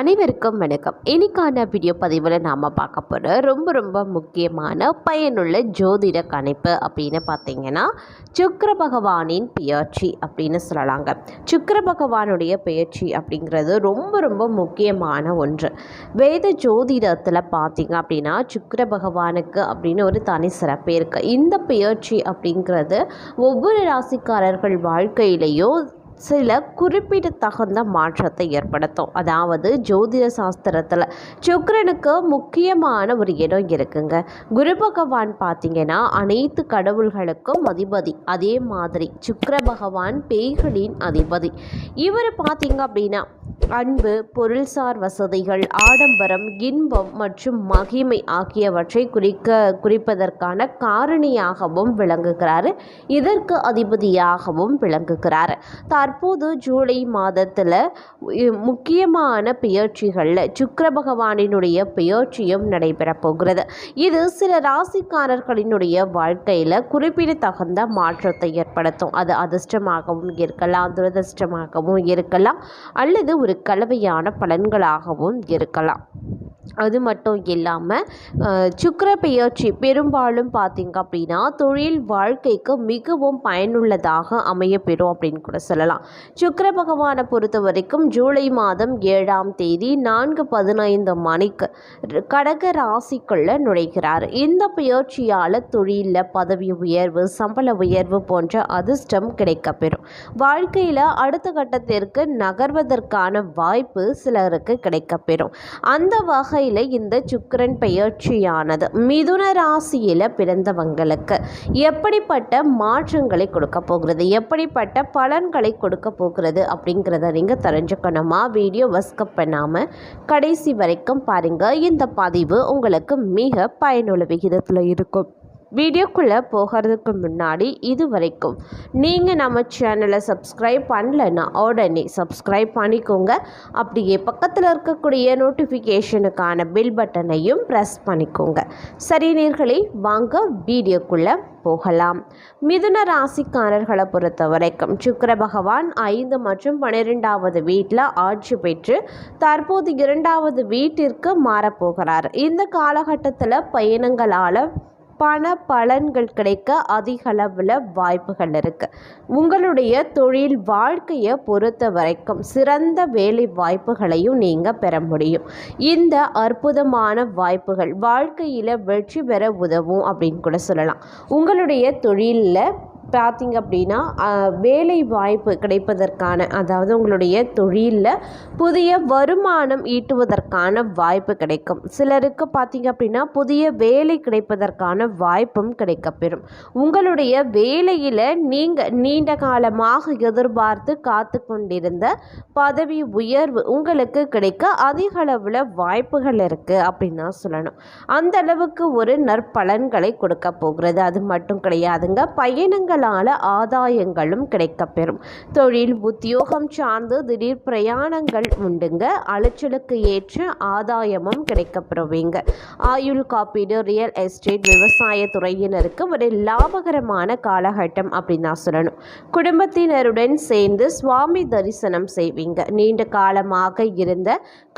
அனைவருக்கும் வணக்கம். இன்னைக்கான வீடியோ பதிவில் நாம் பார்க்க போகிற ரொம்ப ரொம்ப முக்கியமான பயனுள்ள ஜோதிட கணிப்பு அப்படின்னு பார்த்தீங்கன்னா சுக்கர பகவானின் பெயர்ச்சி அப்படின்னு சொல்லலாங்க. சுக்கர பகவானுடைய பெயர்ச்சி அப்படிங்கிறது ரொம்ப ரொம்ப முக்கியமான ஒன்று. வேத ஜோதிடத்தில் பார்த்தீங்க அப்படின்னா சுக்கர பகவானுக்கு அப்படின்னு ஒரு தனி சிறப்பு இருக்குது இந்த பெயர்ச்சி அப்படிங்கிறது ஒவ்வொரு ராசிக்காரர்கள் வாழ்க்கையிலையும் சில குறிப்பிடத்தகுந்த மாற்றத்தை ஏற்படுத்தும். அதாவது ஜோதிட சாஸ்திரத்தில் சுக்கரனுக்கு முக்கியமான ஒரு இடம் இருக்குங்க. குரு பகவான் பார்த்தீங்கன்னா அனைத்து கடவுள்களுக்கும் அதிபதி. அதே மாதிரி சுக்கர பகவான் பேய்களின் அதிபதி. இவர் பார்த்தீங்க அப்படின்னா அன்பு பொருள்சார் வசதிகள் ஆடம்பரம் இன்பம் மற்றும் மகிமை ஆகியவற்றை குறிக்க குறிப்பதற்கான காரணியாகவும் விளங்குகிறார். இதற்கு அதிபதியாகவும் விளங்குகிறார். தார் தற்போது ஜூலை மாதத்தில் முக்கியமான பெயர்ச்சிகளில் சுக்கர பகவானினுடைய பெயர்ச்சியும் நடைபெறப் போகிறது. இது சில ராசிக்காரர்களினுடைய வாழ்க்கையில் குறிப்பிடத்தகுந்த மாற்றத்தை ஏற்படுத்தும். அது அதிர்ஷ்டமாகவும் இருக்கலாம் துரதிர்ஷ்டமாகவும் இருக்கலாம் அல்லது ஒரு கலவையான பலன்களாகவும் இருக்கலாம். அது மட்டும் இல்லாமல் சுக்கிர பெயர்ச்சி பெரும்பாலும் பார்த்திங்க அப்படின்னா தொழில் வாழ்க்கைக்கு மிகவும் பயனுள்ளதாக அமையப்பெறும் அப்படின்னு கூட சொல்லலாம். சுக்கிர பகவானை பொறுத்த வரைக்கும் ஜூலை மாதம் ஏழாம் தேதி நான்கு பதினைந்து மணிக்கு கடக ராசிக்குள்ள நுழைகிறார். இந்த பெயர்ச்சியால் தொழிலில் பதவி உயர்வு சம்பள உயர்வு போன்ற அதிர்ஷ்டம் கிடைக்கப்பெறும். வாழ்க்கையில் அடுத்த கட்டத்திற்கு நகர்வதற்கான வாய்ப்பு சிலருக்கு கிடைக்கப்பெறும். அந்த வகை வகையில் இந்த சுக்கிரன் பெயர்ச்சியானது. மிதுன ராசியில் பிறந்தவங்களுக்கு எப்படிப்பட்ட மாற்றங்களை கொடுக்க போகிறது? எப்படிப்பட்ட பலன்களை கொடுக்க போகிறது? அப்படிங்கிறத நீங்கள் தெரிஞ்சுக்கணுமா? வீடியோ வஸ்கப் பண்ணாமல் கடைசி வரைக்கும் பாருங்கள் இந்த பதிவு உங்களுக்கு மிக பயனுள்ள விகிதத்தில் இருக்கும். வீடியோக்குள்ளே போகிறதுக்கு முன்னாடி இது வரைக்கும் நீங்கள் நம்ம சேனலை சப்ஸ்கிரைப் பண்ணலைன்னா உடனே சப்ஸ்கிரைப் பண்ணிக்கோங்க. அப்படியே பக்கத்தில் இருக்கக்கூடிய நோட்டிஃபிகேஷனுக்கான பில் பட்டனையும் ப்ரெஸ் பண்ணிக்கோங்க. சரி நேர்களே வாங்க வீடியோக்குள்ளே போகலாம். மிதுன ராசிக்காரர்களை பொறுத்த வரைக்கும் சுக்கர பகவான் ஐந்து மற்றும் பன்னிரெண்டாவது வீட்டில் ஆட்சி பெற்று தற்போது இரண்டாவது வீட்டிற்கு மாறப்போகிறார். இந்த காலகட்டத்தில் பயணங்களால் பண பலன்கள் கிடைக்க அதிக அளவில் வாய்ப்புகள் இருக்குது உங்களுடைய தொழில் வாழ்க்கையை பொறுத்த வரைக்கும் சிறந்த வேலை வாய்ப்புகளையும் நீங்கள் பெற முடியும். இந்த அற்புதமான வாய்ப்புகள் வாழ்க்கையில் வெற்றி பெற உதவும் அப்படின்னு கூட சொல்லலாம். உங்களுடைய தொழிலில் பார்த்திங்க அப்படின்னா வேலை வாய்ப்பு கிடைப்பதற்கான அதாவது உங்களுடைய தொழிலில் புதிய வருமானம் ஈட்டுவதற்கான வாய்ப்பு கிடைக்கும். சிலருக்கு பார்த்திங்க அப்படின்னா புதிய வேலை கிடைப்பதற்கான வாய்ப்பும் கிடைக்கப்பெறும். உங்களுடைய வேலையில் நீங்கள் நீண்ட காலமாக எதிர்பார்த்து காத்து கொண்டிருந்த பதவி உயர்வு உங்களுக்கு கிடைக்க அதிக அளவில் வாய்ப்புகள் இருக்குது அப்படின்னு தான் சொல்லணும். அந்த அளவுக்கு ஒரு நற்பலன்களை கொடுக்க போகிறது. அது மட்டும் கிடையாதுங்க. பயணங்கள் கூடுதலான ஆதாயங்களும் கிடைக்கப்பெறும். தொழில் உத்தியோகம் சார்ந்து திடீர் பிரயாணங்கள் உண்டுங்க. அலைச்சலுக்கு ஏற்ற ஆதாயமும் கிடைக்கப்பெறுவீங்க. ஆயுள் காப்பீடு ரியல் எஸ்டேட் விவசாய துறையினருக்கு ஒரு லாபகரமான காலகட்டம் அப்படின்னு தான் சொல்லணும். குடும்பத்தினருடன் சேர்ந்து சுவாமி தரிசனம் செய்வீங்க. நீண்ட காலமாக இருந்த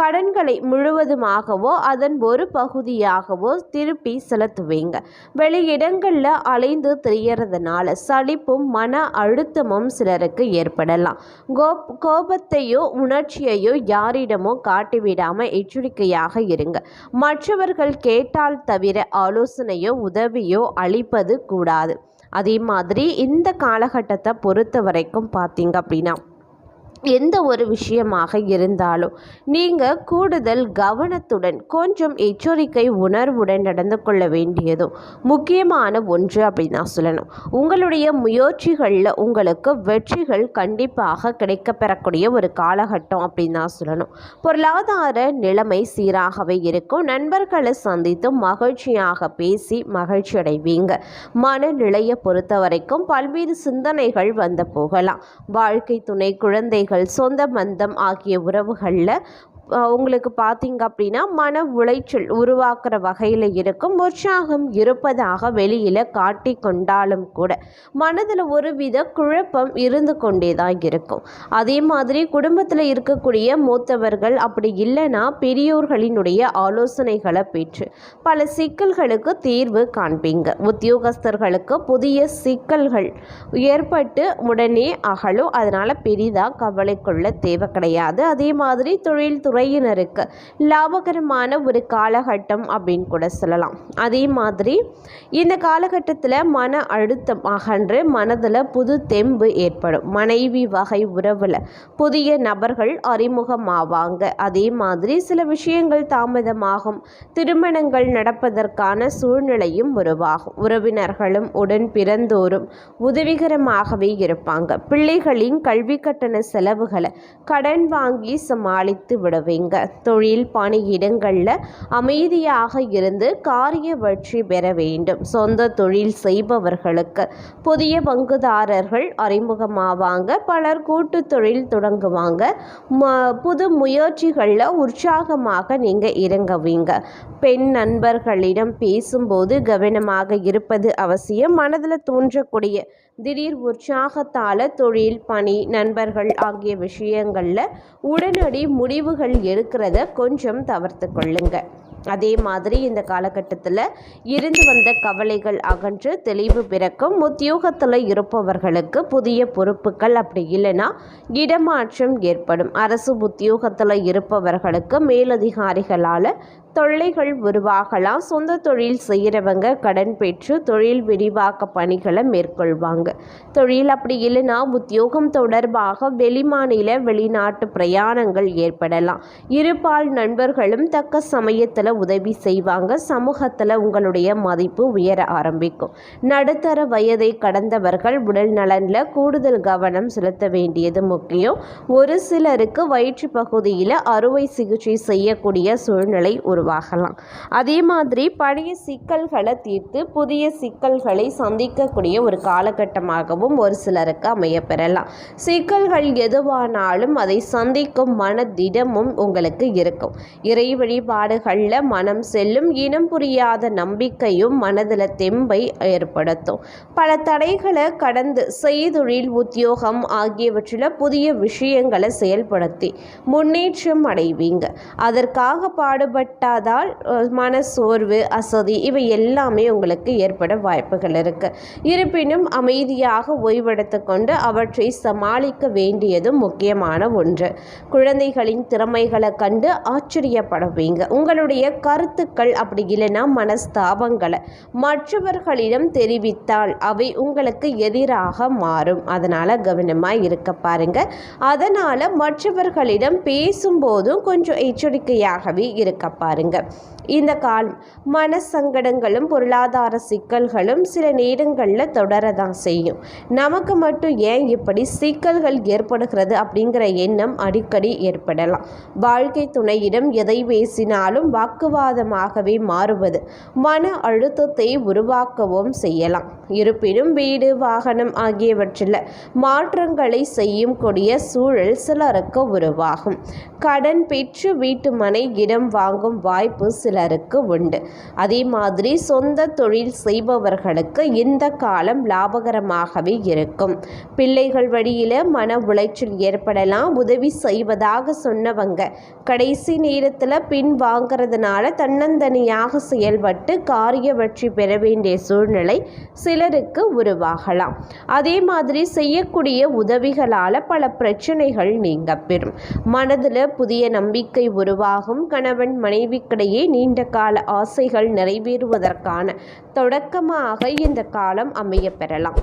கடன்களை முழுவதுமாகவோ அதன் ஒரு பகுதியாகவோ திருப்பி செலுத்துவீங்க. வெளியிடங்களில் அலைந்து தெரியறதுனால சலிப்பும் மன அழுத்தமும் சிலருக்கு ஏற்படலாம். கோப் கோபத்தையோ உணர்ச்சியையோ யாரிடமோ காட்டிவிடாமல் எச்சரிக்கையாக இருங்க. மற்றவர்கள் கேட்டால் தவிர ஆலோசனையோ உதவியோ அளிப்பது கூடாது. அதே மாதிரி இந்த காலகட்டத்தை பொறுத்த வரைக்கும் பார்த்தீங்க அப்படின்னா எந்த ஒரு விஷயமாக இருந்தாலும் நீங்கள் கூடுதல் கவனத்துடன் கொஞ்சம் எச்சரிக்கை உணர்வுடன் நடந்து கொள்ள வேண்டியதும் முக்கியமான ஒன்று அப்படின்னு தான் சொல்லணும். உங்களுடைய முயற்சிகளில் உங்களுக்கு வெற்றிகள் கண்டிப்பாக கிடைக்கப்பெறக்கூடிய ஒரு காலகட்டம் அப்படின்னு தான் சொல்லணும். பொருளாதார நிலைமை சீராகவே இருக்கும். நண்பர்களை சந்தித்து மகிழ்ச்சியாக பேசி மகிழ்ச்சி அடைவீங்க. மனநிலையை பொறுத்த வரைக்கும் பல்வேறு சிந்தனைகள் வந்து போகலாம். வாழ்க்கை துணை குழந்தைகள் சொந்த பந்தம் ஆகிய உறவுகளில் உங்களுக்கு பார்த்தீங்க அப்படின்னா மன உளைச்சல் உருவாக்குற வகையில் இருக்கும். உற்சாகம் இருப்பதாக வெளியில் காட்டி கொண்டாலும் கூட மனதில் ஒருவித குழப்பம் இருந்து கொண்டே தான் இருக்கும். அதே மாதிரி குடும்பத்தில் இருக்கக்கூடிய மூத்தவர்கள் அப்படி இல்லைன்னா பெரியோர்களினுடைய ஆலோசனைகளை பெற்று பல சிக்கல்களுக்கு தீர்வு காண்பீங்க. உத்தியோகஸ்தர்களுக்கு புதிய சிக்கல்கள் ஏற்பட்டு உடனே அகலும். அதனால் பெரிதாக கவலை கொள்ள தேவை கிடையாது. அதே மாதிரி தொழில்துறை துறையினருக்கு லாபகரமான ஒரு காலகட்டம் அப்படின்னு கூட சொல்லலாம். அதே மாதிரி இந்த காலகட்டத்தில் மன அழுத்தம் அகன்று மனதில் புது தெம்பு ஏற்படும். மனைவி வகை உறவில் புதிய நபர்கள் அறிமுகமாவாங்க. அதே மாதிரி சில விஷயங்கள் தாமதமாகும். திருமணங்கள் நடப்பதற்கான சூழ்நிலையும் உருவாகும். உறவினர்களும் உடன் பிறந்தோரும் உதவிகரமாகவே இருப்பாங்க. பிள்ளைகளின் கல்வி கட்டண செலவுகளை கடன் வாங்கி சமாளித்து விடுவீங்க தொழில் பணியிடங்களில் அமைதியாக இருந்து காரிய வெற்றி பெற வேண்டும். சொந்த தொழில் செய்பவர்களுக்கு புதிய பங்குதாரர்கள் அறிமுகமாவாங்க. பலர் கூட்டு தொழில் தொடங்குவாங்க. புது முயற்சிகளில் உற்சாகமாக நீங்கள் இறங்குவீங்க பெண் நண்பர்களிடம் பேசும்போது கவனமாக இருப்பது அவசியம். மனதில் தோன்றக்கூடிய திடீர் உற்சாகத்தால் தொழில் பணி நண்பர்கள் ஆகிய விஷயங்களில் உடனடி முடிவுகள் எடுக்கிறத கொஞ்சம் தவிர்த்து கொள்ளுங்க. அதே மாதிரி இந்த காலகட்டத்தில் இருந்து வந்த கவலைகள் அகன்று தெளிவு பிறக்கும் உத்தியோகத்தில் இருப்பவர்களுக்கு புதிய பொறுப்புகள் அப்படி இல்லைன்னா இடமாற்றம் ஏற்படும். அரசு உத்தியோகத்தில் இருப்பவர்களுக்கு மேலதிகாரிகளால் தொல்லைகள் உருவாகலாம். சொந்த தொழில் செய்கிறவங்க கடன் பெற்று தொழில் விரிவாக்க பணிகளை மேற்கொள்வாங்க. தொழில் அப்படி இல்லைன்னா உத்தியோகம் தொடர்பாக வெளிமாநில வெளிநாட்டு பிரயாணங்கள் ஏற்படலாம். இருபால் நண்பர்களும் தக்க சமயத்தில் உதவி செய்வாங்க. சமூகத்தில் உங்களுடைய மதிப்பு உயர ஆரம்பிக்கும். நடுத்தர வயதை கடந்தவர்கள் உடல் நலனில் கூடுதல் கவனம் செலுத்த வேண்டியது முக்கியம். ஒரு சிலருக்கு வயிற்று பகுதியில் அறுவை சிகிச்சை செய்யக்கூடிய சூழ்நிலை உருவாகலாம். அதே மாதிரி பழைய சிக்கல்களை தீர்த்து புதிய சிக்கல்களை சந்திக்கக்கூடிய ஒரு காலகட்டமாகவும் ஒரு சிலருக்கு அமைய பெறலாம் சிக்கல்கள் எதுவானாலும் அதை சந்திக்கும் மனதிடமும் உங்களுக்கு இருக்கும். இறை வழிபாடுகளில் மனம் செல்லும் இனம் புரியாத நம்பிக்கையும் மனதில் தெம்பை ஏற்படுத்தும். பல தடைகளை கடந்து செய்தொழில் உத்தியோகம் ஆகியவற்றில் புதிய விஷயங்களை செயல்படுத்தி முன்னேற்றம் அடைவீங்க. அதற்காக பாடுபட்ட இல்லாதால் மன சோர்வு அசதி இவை எல்லாமே உங்களுக்கு ஏற்பட வாய்ப்புகள் இருக்குது இருப்பினும் அமைதியாக ஓய்வெடுத்து கொண்டு அவற்றை சமாளிக்க வேண்டியதும் முக்கியமான ஒன்று. குழந்தைகளின் திறமைகளை கண்டு ஆச்சரியப்படுவீங்க. உங்களுடைய கருத்துக்கள் அப்படி இல்லைன்னா மனஸ்தாபங்களை மற்றவர்களிடம் தெரிவித்தால் அவை உங்களுக்கு எதிராக மாறும். அதனால் கவனமாக இருக்க பாருங்க. அதனால் மற்றவர்களிடம் பேசும்போதும் கொஞ்சம் எச்சரிக்கையாகவே இருக்க பாருங்க. இந்த காலம் மனசங்கடங்களும் பொருளாதார சிக்கல்களும் சில நேரங்களில் தொடரதான் செய்யும். நமக்கு மட்டும் ஏன் இப்படி சிக்கல்கள் ஏற்படுகிறது அப்படிங்கிற எண்ணம் அடிக்கடி ஏற்படலாம். வாழ்க்கை துணையிடம் எதை பேசினாலும் வாக்குவாதமாகவே மாறுவது. மன அழுத்தத்தை உருவாக்கவும் செய்யலாம். இருப்பினும் வீடு வாகனம் ஆகியவற்றில் மாற்றங்களை செய்யும் கூடிய சூழல் சிலருக்கு உருவாகும். கடன் பெற்று வீட்டு மனை இடம் வாங்கும் வாய்ப்பு சிலருக்கு உண்டு. அதே மாதிரி சொந்த தொழில் செய்பவர்களுக்கு இந்த காலம் லாபகரமாகவே இருக்கும். பிள்ளைகள் வழியில் மன உளைச்சல் ஏற்படலாம். உதவி செய்வதாக சொன்னவங்க கடைசி நேரத்தில் பின் வாங்கிறதுனால தன்னந்தனியாக செயல்பட்டு காரிய வெற்றி பெற வேண்டிய சூழ்நிலை சிலருக்கு உருவாகலாம். அதே மாதிரி செய்யக்கூடிய உதவிகளால் பல பிரச்சனைகள் நீங்க பெறும். மனதில் புதிய நம்பிக்கை உருவாகும். கணவன் மனைவி மனைவிக்கிடையே நீண்ட கால ஆசைகள் நிறைவேறுவதற்கான தொடக்கமாக இந்த காலம் அமைய பெறலாம்.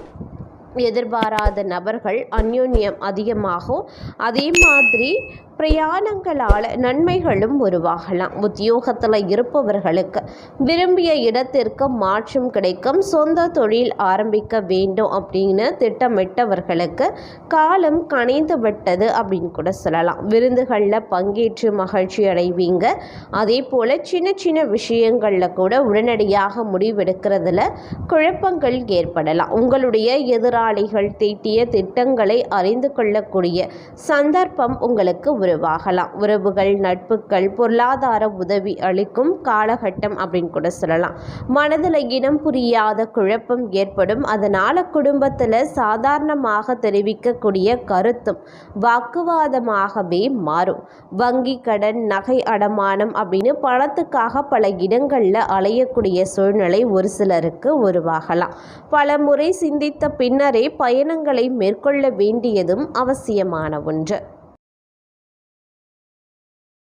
எதிர்பாராத நபர்கள் அந்யோன்யம் அதிகமாகும். அதே மாதிரி பிரயாணங்களால் நன்மைகளும் உருவாகலாம். உத்தியோகத்தில் இருப்பவர்களுக்கு விரும்பிய இடத்திற்கு மாற்றம் கிடைக்கும். சொந்த தொழில் ஆரம்பிக்க வேண்டும் அப்படின்னு திட்டமிட்டவர்களுக்கு காலம் கணிந்து விட்டது அப்படின்னு கூட சொல்லலாம். விருந்துகளில் பங்கேற்று மகிழ்ச்சி அடைவீங்க. அதே போல் சின்ன சின்ன விஷயங்களில் கூட உடனடியாக முடிவெடுக்கிறதுல குழப்பங்கள் ஏற்படலாம். உங்களுடைய எதிரான முதலாளிகள் தீட்டிய திட்டங்களை அறிந்து கொள்ளக்கூடிய சந்தர்ப்பம் உங்களுக்கு உருவாகலாம். உறவுகள் நட்புகள் பொருளாதார உதவி அளிக்கும் காலகட்டம் அப்படின்னு கூட சொல்லலாம். மனதில் இனம் புரியாத குழப்பம் ஏற்படும். அதனால் குடும்பத்தில் சாதாரணமாக தெரிவிக்கக்கூடிய கருத்தும் வாக்குவாதமாகவே மாறும். வங்கி கடன் நகை அடமானம் அப்படின்னு பணத்துக்காக பல இடங்களில் அலையக்கூடிய சூழ்நிலை ஒரு சிலருக்கு உருவாகலாம். பல முறை சிந்தித்த பின்னர் பயணங்களை மேற்கொள்ள வேண்டியதும் அவசியமான ஒன்று.